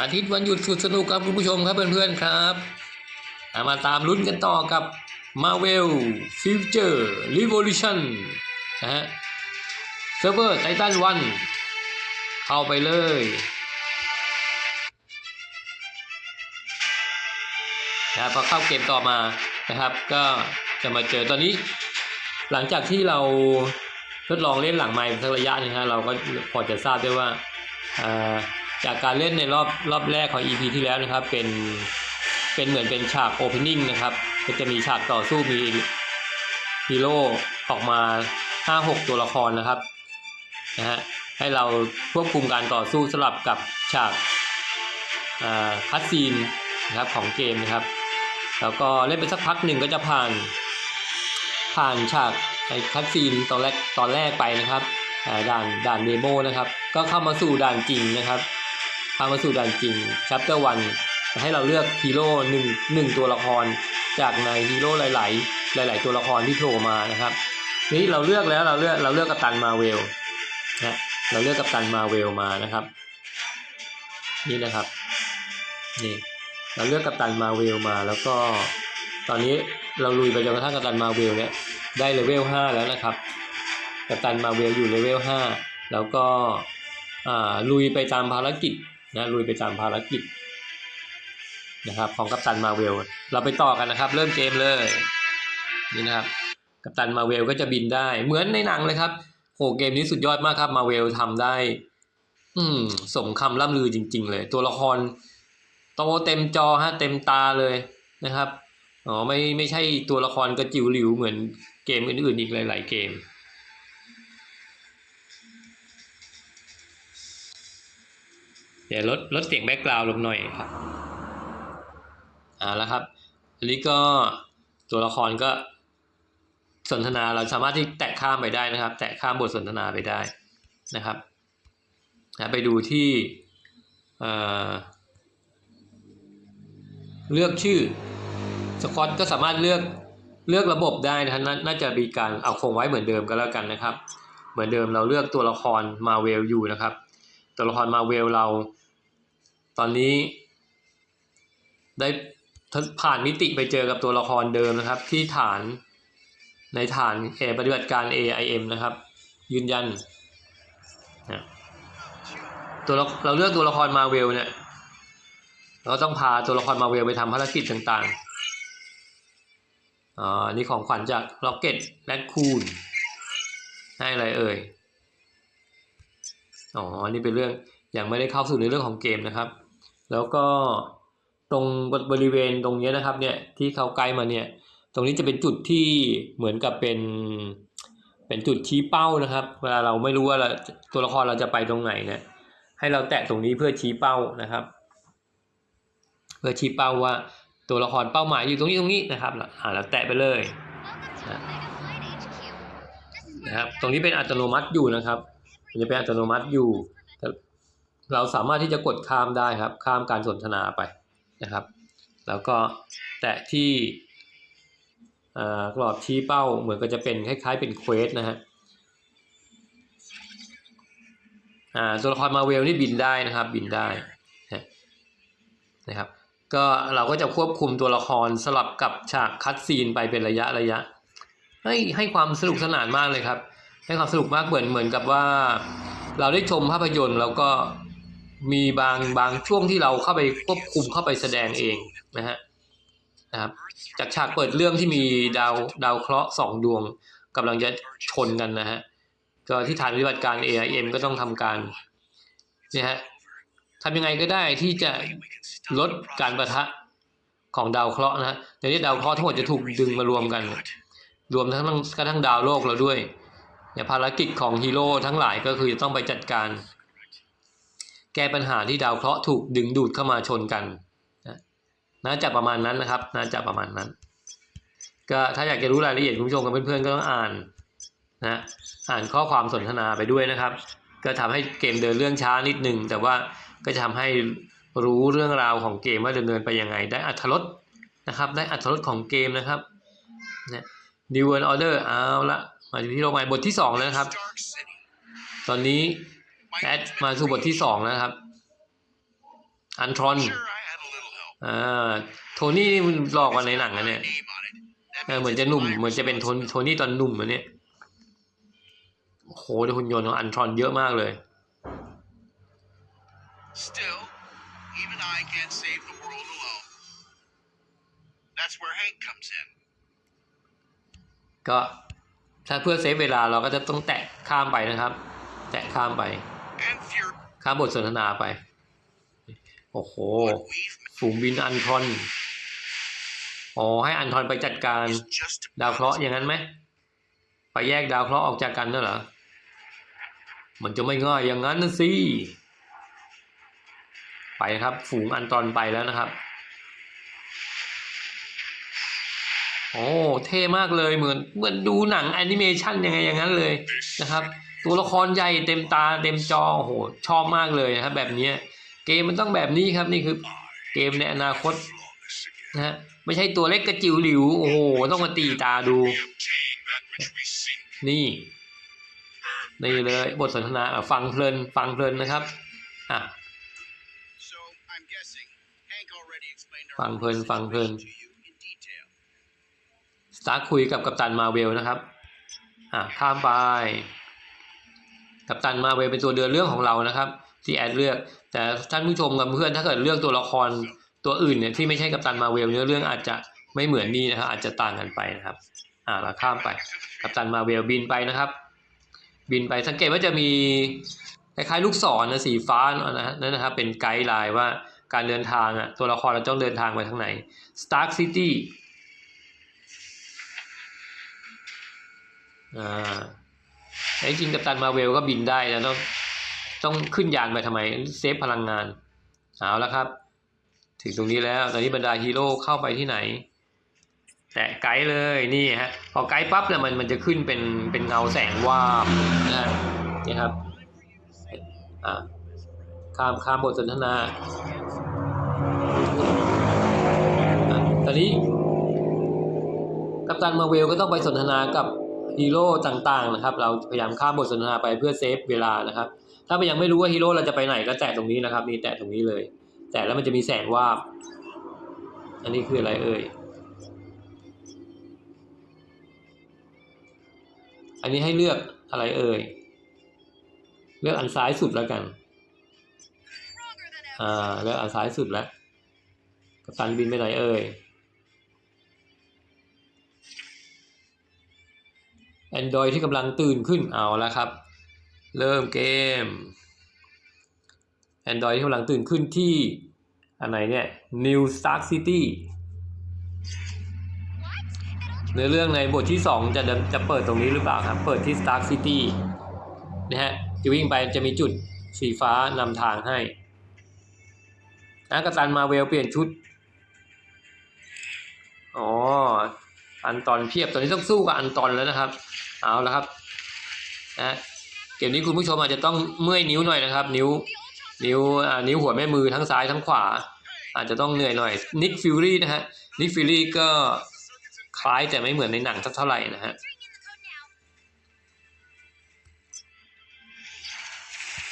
อาทิตย์วันหยุดสุดสนุกครับคุณผู้ชมครับเพื่อนๆครับมาตามลุ้นกันต่อกับ Marvel Future Revolution นะฮะเซิร์ฟเวอร์ไททันวันเข้าไปเลยนะครับพอเข้าเกมต่อมานะครับก็จะมาเจอตอนนี้ หลังจากที่เราทดลองเล่นหลังไมค์สักระยะนึงฮะเราก็พอจะทราบได้ว่าอ่า จากการเล่นในรอบรอบแรกของ EP ที่แล้วนะครับ เป็นเป็นเหมือนเป็นฉากโอเพนนิ่งนะครับ ก็จะมีฉากต่อสู้มีฮีโร่ออกมา 5-6 ตัวละครนะครับนะฮะให้เราควบคุมการต่อสู้สลับกับฉากคัดซีนนะครับของเกมนะครับ แล้วก็เล่นไปสักพักหนึ่งก็จะผ่าน ผ่านฉากไอ้คัดซีนตอนแรกตอนแรกไปนะครับด่านด่านเดโมนะครับ ก็เข้ามาสู่ด่านจริงนะครับ เข้ามาสู่ด่านจริงชัปเตอร์วันให้เราเลือกฮีโร่หนึ่งหนึ่งตัวละคร จากในฮีโร่หลาย ๆ หลาย ๆ ตัวละครที่โผล่มานะครับนี่เราเลือกแล้วเราเลือกเราเลือกกัปตันมาเวลนะเราเลือกกัปตันมาเวลมานะครับ นี่นะครับนี่เราเลือกกัปตันมาเวลมาแล้วก็ ตอนนี้เราลุยไปจนกระทั่งกัปตันมาเวลเนี่ยได้เลเวลห้าแล้วนะครับ กัปตันมาเวลอยู่เลเวลห้าแล้วก็อ่าลุยไปตามภารกิจ นะลุยไปตามภารกิจนะครับของกัปตันมาเวล เราไปต่อกันนะครับ เริ่มเกมเลยนี่นะครับ กัปตันมาเวลก็จะบินได้ เหมือนในหนังเลยครับโหเกมนี้สุดยอดมากครับมาเวลทำได้ อืมสมคำล่ำลือจริง ๆ เลย ตัวละครโตเต็มจอฮะเต็มตาเลยนะครับอ๋อไม่ไม่ใช่ตัวละครกระจิ๋วหลิวเหมือนเกมอื่นๆอีกหลาย ๆ เกม ดี๋ยวลดลดเสียงแบ็กกราวด์ลงหน่อยครับอ่าแล้วครับอันนี้ก็ตัวละครก็สนทนาเราสามารถที่แตะข้ามไปได้นะครับ แตะข้ามบทสนทนาไปได้นะครับนะไปดูที่เเลือกชื่อสควอตก็สามารถเลือกเลือกระบบได้นะฮะนาน่าจะมีการเอาคงไว้เหมือนเดิมก็แล้วกันนะครับ เหมือนเดิมเราเลือกตัวละครมาเวลอยู่นะครับ ตัวละครมาเวลเรา ตอนนี้ ได้ผ่านมิติไปเจอกับตัวละครเดิมนะครับ ที่ฐานในฐานแอปฏิบัติการ AIM นะครับ ยืนยันนะตัวละเราเลือกตัวละครมาเวลเนี่ย เราต้องพาตัวละครมาเวลไปทำภารกิจต่างๆอ๋ออันนี่ของขวัญจากล็อกเก็ตแรดคูนให้อะไรเอ่ย อ๋อนนี้เป็นเรื่องยังไม่ได้เข้าสู่ในเรื่องของเกมนะครับ แล้วก็ตรงบริเวณตรงนี้นะครับเนี่ยที่เขาไกด์มาเนี่ยตรงนี้จะเป็นจุดที่เหมือนกับเป็นเป็นจุดชี้เป้านะครับ เวลาเราไม่รู้ว่าเราตัวละครเราจะไปตรงไหนเนี่ยให้เราแตะตรงนี้เพื่อชี้เป้านะครับ เพื่อชี้เป้าว่าตัวละครเป้าหมายอยู่ตรงนี้ตรงนี้นะครับอ่าเราแตะไปเลยนะนะครับ ตรงนี้เป็นอัตโนมัติอยู่นะครับมันจะเป็นอัตโนมัติอยู่แต่ เราสามารถที่จะกดข้ามได้ครับ ข้ามการสนทนาไปนะครับ แล้วก็แตะที่อ่ากรอบชี้เป้าเหมือนก็จะเป็นคล้ายๆ เป็นเควสนะฮะอ่าตัวละครมาเวลนี่บินได้นะครับ บินได้นะครับ ก็เราก็จะควบคุมตัวละครสลับกับฉากคัดซีนไปเป็นระยะระยะ ให้ให้ความสนุกสนานมากเลยครับ ให้ความสนุกมากเหมือนเหมือนกับว่า เราได้ชมภาพยนตร์แล้วก็ มีบางบางช่วงที่เราเข้าไปควบคุมเข้าไปแสดงเองนะฮะนะครับจากฉากเปิดเรื่องที่มีดาวดาวเคราะห์สองดวงกำลังจะชนกันนะฮะก็ที่ฐานปฏิบัติการ AIM ก็ต้องทำการเนี่ยฮะทำยังไงก็ได้ที่จะลดการประทะของดาวเคราะห์นะฮะในนี้ดาวเคราะห์ทั้งหมดจะถูกดึงมารวมกัน รวมทั้งกระทั่งดาวโลกเราด้วยเนี่ยภารกิจของฮีโร่ทั้งหลายก็คือจะต้องไปจัดการ แก้ปัญหาที่ดาวเคราะห์ถูกดึงดูดเข้ามาชนกันนะน่าจะประมาณนั้นนะครับ น่าจะประมาณนั้น ก็ถ้าอยากจะรู้รายละเอียดคุณผู้ชมกับเพื่อนๆก็ต้องอ่านนะอ่านข้อความสนทนาไปด้วยนะครับ ก็ทำให้เกมเดินเรื่องช้านิดนึงแต่ว่าก็จะทำให้รู้เรื่องราวของเกมว่าดำเนินไปยังไง ได้อัธรสนะครับ ได้อัธรสของเกมนะครับนะ New World Order เอาละมาอยู่ที่โรงใหม่บทที่สองแล้วนะครับ ตอนนี้ แอดมาสู่บทที่สองแล้วนะครับ อันทรอน Sure, I had a little help. อ่าโทนี่นี่มันหลอกกว่าในหนัง Put อะ a เนี่ย name on it. That เออ means เหมือน it's จะหนุ่ม mine เหมือนจะเป็นโทนโทนี่ตอนหนุ่มอะเนี่ยโอ้โหเดี๋ยวหุ่นยนต์ของอันทรอนเยอะมากเลย Still, even I can't save the world alone. That's where Hank comes in. ก็ถ้าเพื่อเซฟเวลาเราก็จะต้องแตะข้ามไปนะครับ แตะข้ามไป And Fury, ข้ามบทสนทนาไป โอ้โห ฝูงบินอันทรอน อ๋อ ให้อันทรอนไปจัดการ ดาวเคราะห์อย่างนั้นไหม ไปแยกดาวเคราะห์ออกจากกันน่ะเหรอ มันจะไม่ง่ายอย่างนั้นนะสิ ไปครับ ฝูงอันตรอนไปแล้วนะครับ โอ้ เท่มากเลยเหมือนเหมือนดูหนังแอนิเมชันยังไงอย่างนั้นเลยนะครับ ตัวละครใหญ่เต็มตาเต็มจอโอ้โหชอบมากเลยนะครับแบบนี้เกมมันต้องแบบนี้ครับนี่คือเกมในอนาคตนะฮะไม่ใช่ตัวเล็กกระจิ๋วหลิวโอ้โหต้องมาตีตาดู นี่นี่เลยบทสนทนาฟังเพลินฟังเพลินนะครับอะฟังเพลินฟังเพลินสตาร์คุยกับกัปตันมาเวลนะครับอะข้ามไป กัปตันมาเวลเป็นตัวเดือนเรื่องของเรานะครับ ที่แอดเลือก แต่ท่านผู้ชมกับเพื่อนถ้าเกิดเลือกตัวละครตัวอื่นเนี่ยที่ไม่ใช่กัปตันมาเวลเนื้อเรื่องอาจจะไม่เหมือนนี่นะครับ อาจจะต่างกันไปนะครับ อ่าเราข้ามไป กัปตันมาเวลบินไปนะครับ บินไปสังเกตว่าจะมีคล้ายๆลูกศรนะสีฟ้านะฮะนั่นนะครับ เป็นไกด์ไลน์ว่าการเดินทางอะตัวละครเราต้องเดินทางไปทางไหน Stark City อ่า แต่จริงกัปตันมาเวลก็บินได้แล้วต้องต้องขึ้นยานไปทำไมเซฟพลังงานเอาแล้วครับ ถึงตรงนี้แล้วตอนนี้บรรดาฮีโร่เข้าไปที่ไหน แตะไกด์เลยนี่ฮะพอไกด์ปั๊บเนี่ยมันมันจะขึ้นเป็นเป็นเงาแสงวาบนะฮะนี่ครับอ่าข้ามข้ามบทสนทนาตอนนี้กัปตันมาเวลก็ต้องไปสนทนากับ ฮีโร่ต่างๆนะครับ เราพยายามข้ามบทสนทนาไปเพื่อเซฟเวลานะครับ ถ้ามันยังไม่รู้ว่าฮีโร่เราจะไปไหนก็แตะตรงนี้นะครับนี่แตะตรงนี้เลย แตะแล้วมันจะมีแสงวาบ อันนี้คืออะไรเอ่ยอันนี้ให้เลือกอะไรเอ่ย เลือกอันซ้ายสุดแล้วกัน อ่า เลือกอันซ้ายสุดแล้วกัปตันบินไปไหนเอ่ย Android ที่กำลังตื่นขึ้นเอาแล้วครับ เริ่มเกม Android ที่กำลังตื่นขึ้นที่อันไหนเนี่ย New Stark City เนื้อเรื่องในบทที่ 2 จะจะเปิดตรงนี้หรือเปล่าครับ เปิดที่ Stark City นะฮะจะวิ่งไปจะมีจุดสีฟ้านำทางให้นะกัปตันมาเวลเปลี่ยนชุด อ๋อ อันตอนเพียบตอนนี้ต้องสู้กับอันตอนแล้วนะครับ เอาละครับนะเกมนี้คุณผู้ชมอาจจะต้องเมื่อยนิ้วหน่อยนะครับ นิ้วนิ้วอ่านิ้วหัวแม่มือทั้งซ้ายทั้งขวา อาจจะต้องเหนื่อยหน่อยนิกฟิลลี่นะฮะนิกฟิลลี่ก็คล้ายแต่ไม่เหมือนในหนังสักเท่าไหร่นะฮะ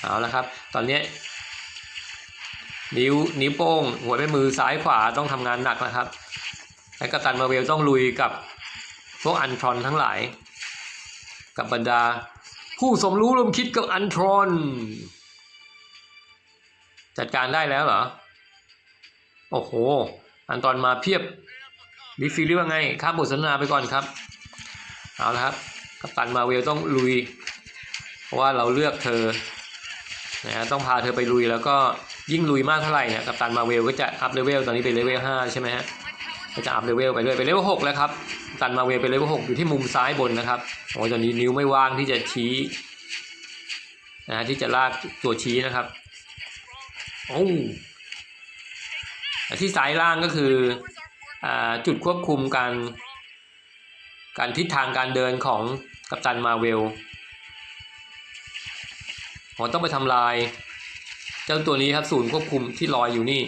เอาละครับ ตอนนี้นิ้วนิ้วโป้งหัวแม่มือซ้ายขวาต้องทำงานหนักนะครับ และกัปตันมาเวลต้องลุยกับพวกอันทรอนทั้งหลาย กับบรรดา ผู้สมรู้ร่วมคิดกับอันทรอน จัดการได้แล้วเหรอ โอ้โห อันตอนมาเพียบดิฟิลี่ว่าไงข้ามบทสนทนาไปก่อนครับ เอาละครับ กัปตันมาเวลต้องลุย เพราะว่าเราเลือกเธอนะฮะต้องพาเธอไปลุยแล้วก็ยิ่งลุยมากเท่าไหร่เนี่ยกัปตันมาเวลก็จะอัพเลเวลตอนนี้เป็นเลเวลห้าใช่ไหมฮะ ก็จะอัพเลเวลไปเรื่อยไปเลเวลหกแล้วครับกัปตันมาเวลเป็นเลเวลหกอยู่ที่มุมซ้ายบนนะครับโอ้ตอนนี้นิ้วไม่ว่างที่จะชี้นะฮะที่จะลากตัวชี้นะครับโอ้ที่ซ้ายล่างก็คืออ่าจุดควบคุมการการทิศทางการเดินของกัปตันมาเวลผมต้องไปทำลาย เจ้าตัวนี้ครับศูนย์ควบคุมที่ลอยอยู่นี่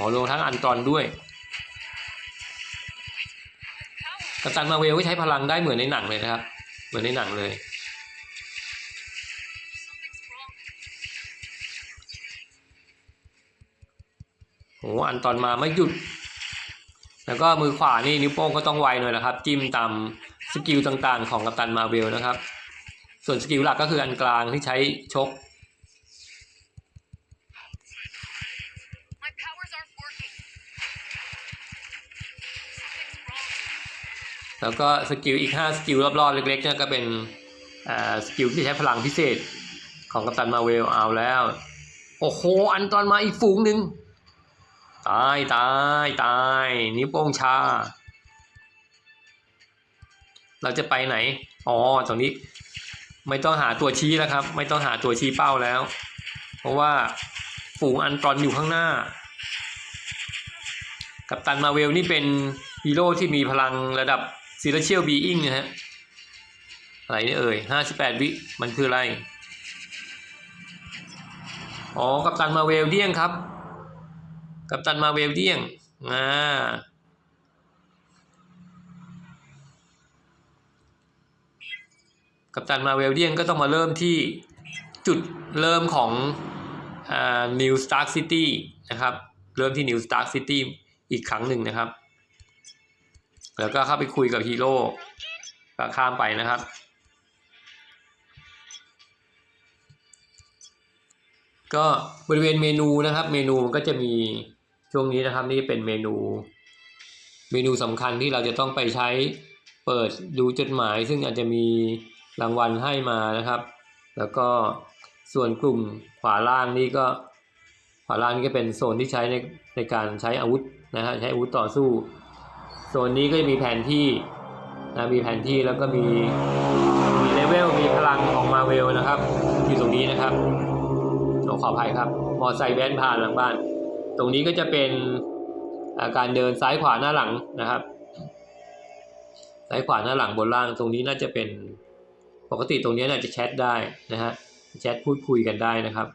ออรวมทั้งอันตอนด้วยกัปตันมาเวลก็ใช้พลังได้เหมือนในหนังเลยนะครับ เหมือนในหนังเลยโหอันตอนมาไม่หยุด แล้วก็มือขวานี่นิ้วโป้งก็ต้องไวหน่อยนะครับ จิ้มตามสกิลต่างๆ ของกัปตันมาเวลนะครับ ส่วนสกิลหลักก็คืออันกลางที่ใช้ชก แล้วก็สกิลอีก 5 สกิลรอบๆ เล็กๆเนี่ยก็เป็นอ่าสกิลที่ใช้พลังพิเศษของกัปตันมาเวลเอาแล้ว โอ้โห อันตอนมาอีกฝูงหนึ่งตายตายตายนิ้วโป้งชา เราจะไปไหน อ๋อตรงนี้ ไม่ต้องหาตัวชี้แล้วครับ ไม่ต้องหาตัวชี้เป้าแล้ว เพราะว่าฝูงอันตรอนอยู่ข้างหน้า กัปตันมาเวลนี่เป็นฮีโร่ที่มีพลังระดับ ซีเรเชียลบีอิงนะฮะอะไรนี่เอ่ยห้าสิบแปดวิ มันคืออะไร อ๋อ กัปตันมาเวลเดียงครับ กัปตันมาเวลเดียง อ่า กัปตันมาเวลเดียนก็ต้องมาเริ่มที่จุดเริ่มของอ่า New Stark City นะครับ เริ่มที่ New Stark City อีกครั้งหนึ่งนะครับ แล้วก็เข้าไปคุยกับฮีโร่ก็ข้ามไปนะครับ ก็บริเวณเมนูนะครับ เมนูมันก็จะมีช่วงนี้นะครับนี่เป็นเมนู เมนูสำคัญที่เราจะต้องไปใช้เปิดดูจดหมาย ซึ่งอาจจะมีรางวัลให้มานะครับ แล้วก็ส่วนกลุ่มขวาล่างนี่ก็ขวาล่างนี่ก็เป็นโซนที่ใช้ในในการใช้อาวุธนะฮะใช้อาวุธต่อสู้ โซนนี้ก็จะมีแผนที่นะมีแผนที่แล้วก็มีมีเลเวลมีพลังของมาเวลนะครับ อยู่ตรงนี้นะครับขอขออภัยครับ มอไซค์แว้นผ่านหลังบ้าน ตรงนี้ก็จะเป็นอาการเดินซ้ายขวาหน้าหลังนะครับซ้ายขวาหน้าหลังบนล่างตรงนี้น่าจะเป็นปกติตรงนี้น่าจะแชทได้นะฮะแชทพูดคุยกันได้นะครับ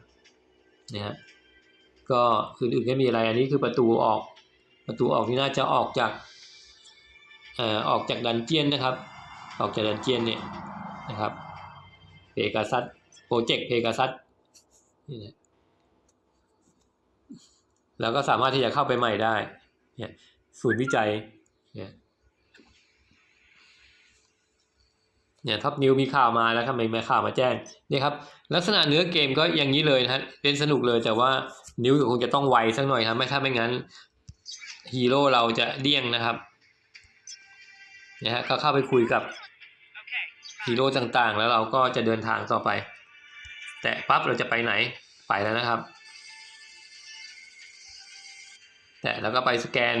นะฮะก็อื่นๆไม่มีอะไรอันนี้คือประตูออกประตูออกนี่น่าจะออกจาก ออกจากดันเจียนนะครับ ออกจากดันเจียนเนี่ยนะครับเพกาซัสโปรเจกต์เพกาซัสนี่นะแล้วก็สามารถที่จะเข้าไปใหม่ได้เนี่ยศูนย์วิจัยเนี่ยเนี่ยท็อปนิวมีข่าวมาแล้วทำไมมีข่าวมาแจ้งเนี่ยครับลักษณะเนื้อเกมก็อย่างนี้เลยนะฮะเล่นสนุกเลยแต่ว่านิ้วคงจะต้องไวสักหน่อยครับไม่ถ้าไม่งั้นฮีโร่เราจะเดี้ยงนะครับ นี่ยฮะก็เข้าไปคุยกับ Okay. ฮีโร่ต่างๆ แล้วเราก็จะเดินทางต่อไป แต่ปั๊บเราจะไปไหนไปแล้วนะครับ แต่แล้วก็ไปสแกน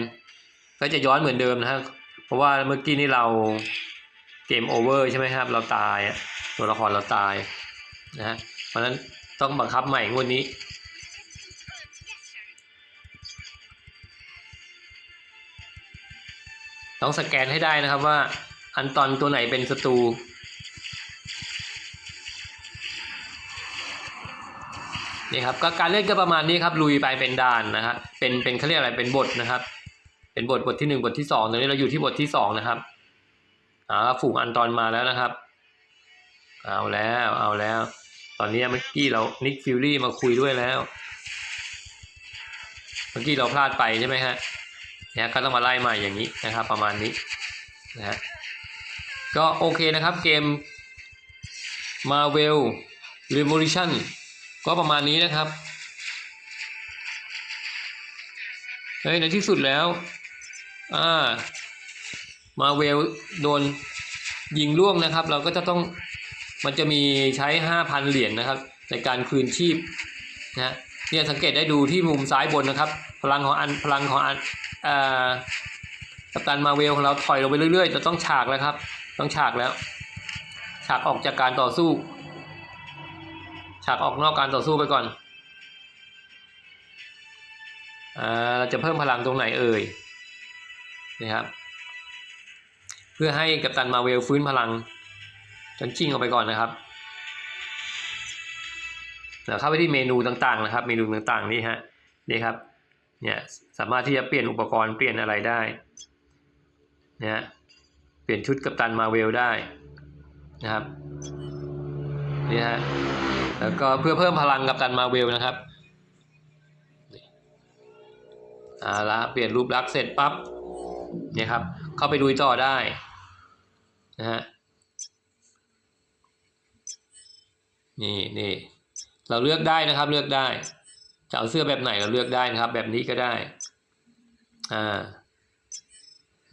ก็จะย้อนเหมือนเดิมนะฮะเพราะว่าเมื่อกี้นี่เราเกมโอเวอร์ใช่ไหมครับ เราตายอะตัวละครเราตายนะฮะเพราะฉะนั้นต้องบังคับใหม่งวดนี้ ต้องสแกนให้ได้นะครับว่าอันตอนตัวไหนเป็นศัตรูนี่ครับก็การเล่นก็ประมาณนี้ครับลุยไปเป็นด่านนะฮะเป็นเป็นเขาเรียกอะไรเป็นบทนะครับ เป็นบทบทที่หนึ่งบทที่สองตอนนี้เราอยู่ที่บทที่สองนะครับอ่าฝูงอันตอนมาแล้วนะครับ เอาแล้วเอาแล้ว ตอนนี้เมื่อกี้เรานิกฟิลลี่มาคุยด้วยแล้ว เมื่อกี้เราพลาดไปใช่ไหมฮะ นี่ยก็ต้องมาไล่ใหม่อย่างนี้นะครับ ประมาณนี้นะฮะก็โอเคนะครับเกม Marvel Revolution ก็ประมาณนี้นะครับเฮ้ยในที่สุดแล้วอ่ามาเวลโดนยิงล่วงนะครับ เราก็จะต้องมันจะมีใช้ห้าพันเหรียญนะครับ ในการคืนชีพนะฮะเนี่ยสังเกตได้ดูที่มุมซ้ายบนนะครับ พลังของอันพลังของอัน กัปตันมาเวลของเราถอยลงไปเรื่อยๆจะต้องฉากแล้วครับ ต้องฉากแล้ว ฉากออกจากการต่อสู้ ฉากออกนอกการต่อสู้ไปก่อนอ่าเราจะเพิ่มพลังตรงไหนเอ่ยนี่ครับ เพื่อให้กัปตันมาเวลฟื้นพลังจนจิ้งออกไปก่อนนะครับเดี๋ยวเข้าไปที่เมนูต่างๆนะครับ เมนูต่างๆนี่ฮะนี่ครับ เนี่ยสามารถที่จะเปลี่ยนอุปกรณ์เปลี่ยนอะไรได้นะเปลี่ยนชุดกัปตันมาเวลได้นะครับนี่ฮะแล้วก็เพื่อเพิ่มพลังกัปตันมาเวลนะครับอ่าละเปลี่ยนรูปลักษณ์เสร็จปั๊บเนี่ยครับ เข้าไปดูต่อได้นะฮะนี่นี่เราเลือกได้นะครับเลือกได้ จะเอาเสื้อแบบไหนเราเลือกได้นะครับ แบบนี้ก็ได้ อ่า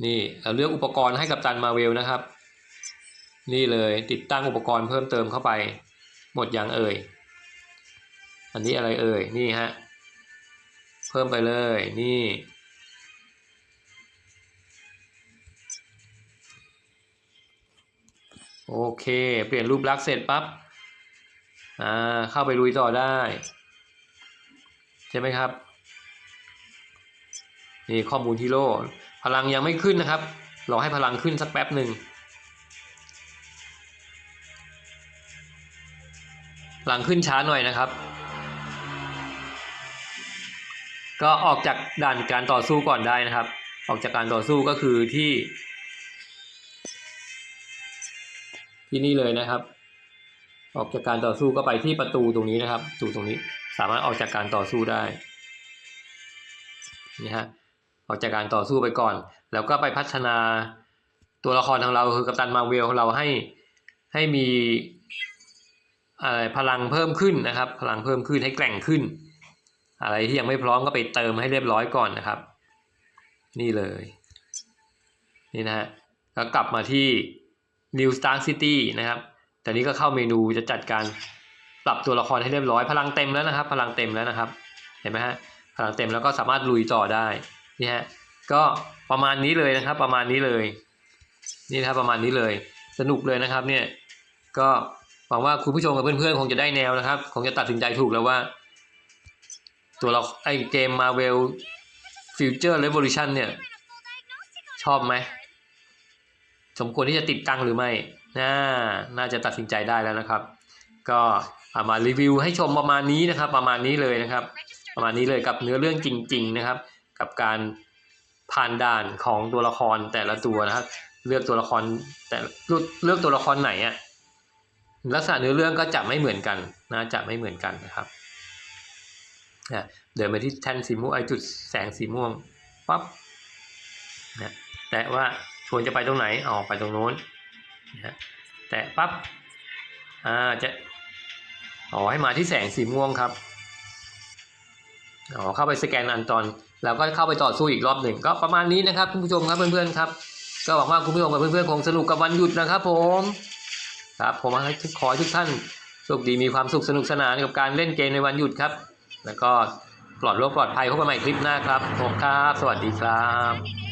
นี่เราเลือกอุปกรณ์ให้กับตันมาเวลนะครับ นี่เลยติดตั้งอุปกรณ์เพิ่มเติมเข้าไป หมดอย่างเอ่ย อันนี้อะไรเอ่ย นี่ฮะ เพิ่มไปเลย นี่โอเค เปลี่ยนรูปลักษณ์เสร็จปั๊บ อ่า เข้าไปลุยต่อได้ ช่ไหมครับ นี่ข้อมูลฮีโร่พลังยังไม่ขึ้นนะครับรอให้พลังขึ้นสักแป๊บหนึ่งหลังขึ้นช้าหน่อยนะครับ ก็ออกจากด่านการต่อสู้ก่อนได้นะครับ ออกจากการต่อสู้ก็คือที่ ที่นี่เลยนะครับ ออกจากการต่อสู้ก็ไปที่ประตูตรงนี้นะครับประตูตรงนี้สามารถออกจากการต่อสู้ได้นี่ฮะออกจากการต่อสู้ไปก่อน แล้วก็ไปพัฒนาตัวละครของเราคือกัปตันมาเวลของเราให้ให้มีอะไรพลังเพิ่มขึ้นนะครับ พลังเพิ่มขึ้นให้แกร่งขึ้น อะไรที่ยังไม่พร้อมก็ไปเติมให้เรียบร้อยก่อนนะครับ นี่เลยนี่นะฮะแล้วกลับมาที่ New Star City นะครับ แต่นี้ก็เข้าเมนูจะจัดการปรับตัวละครให้เรียบร้อย พลังเต็มแล้วนะครับ พลังเต็มแล้วนะครับ เห็นไหมฮะพลังเต็มแล้วก็สามารถลุยต่อได้นี่ฮะก็ประมาณนี้เลยนะครับ ประมาณนี้เลย นี่นะครับประมาณนี้เลย สนุกเลยนะครับเนี่ยก็หวังว่าคุณผู้ชมกับเพื่อนๆคงจะได้แนวนะครับ คงจะตัดสินใจถูกแล้วว่า ตัวเราไอเกม Marvel Future Revolution เนี่ย ชอบไหม สมควรที่จะติดตั้งหรือไม่ น่าน่าจะตัดสินใจได้แล้วนะครับ ก็เอามารีวิวให้ชมประมาณนี้นะครับ ประมาณนี้เลยนะครับ ประมาณนี้เลยกับเนื้อเรื่องจริง ๆนะครับ กับการผ่านด่านของตัวละครแต่ละตัวนะครับ เลือกตัวละครแต่เลือกตัวละครไหนอะ่ะลักษณะเนื้อเรื่องก็จะไม่เหมือนกันนะจะไม่เหมือนกันนะครับนะเดินไปที่แท่นสีม่วงไอจุดแสงสีม่วงปั๊บนะแต่ว่าชวนจะไปตรงไหนออกไปตรงโน้น นะแต่ปั๊บอ่าจะอ๋อให้มาที่แสงสีม่วงครับอ๋อเข้าไปสแกนอันตอน แล้วก็เข้าไปต่อสู้อีกรอบหนึ่งก็ประมาณนี้นะครับคุณผู้ชมครับเพื่อนๆครับ ก็หวังว่าคุณผู้ชมกับเพื่อนๆคงสนุกกับวันหยุดนะครับ ผมครับผมขอให้ทุกท่านโชคดีมีความสุขสนุกสนานกับการเล่นเกมในวันหยุดครับ แล้วก็ปลอดโรคปลอดภัยพบกันใหม่คลิปหน้าครับผมครับ สวัสดีครับ